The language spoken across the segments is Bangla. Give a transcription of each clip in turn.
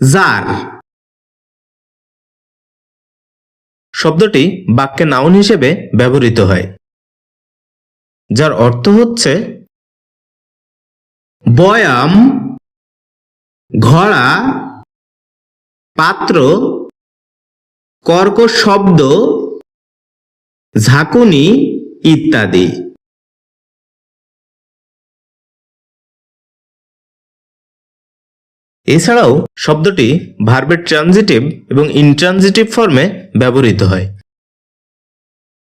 জার শব্দটি বাক্যে নাউন হিসেবে ব্যবহৃত হয়, যার অর্থ হচ্ছে বয়াম, ঘড়া, পাত্র, কর্কশ শব্দ, ঝাঁকুনি ইত্যাদি। এছাড়াও শব্দটি ভার্বের ট্রানজিটিভ এবং ইনট্রানজিটিভ ফর্মে ব্যবহৃত হয়,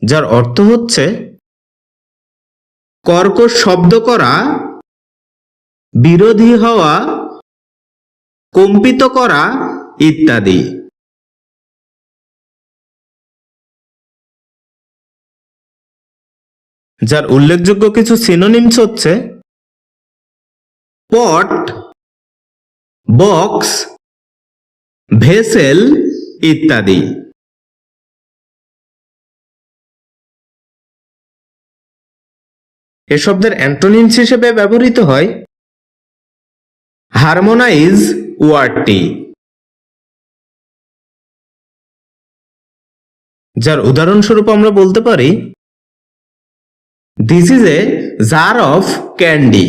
যার অর্থ হচ্ছে কর্কশ শব্দ করা, বিরোধী হওয়া, কম্পিত করা ইত্যাদি। যার উল্লেখযোগ্য কিছু সিনোনিমস হচ্ছে পট বক্স, ভেসেল ইত্যাদি। এ শব্দের অ্যান্টোনিমস হিসেবে ব্যবহৃত হয় হারমোনাইজ ওয়ার্ডটি, যার উদাহরণস্বরূপ আমরা বলতে পারি this is a jar of candy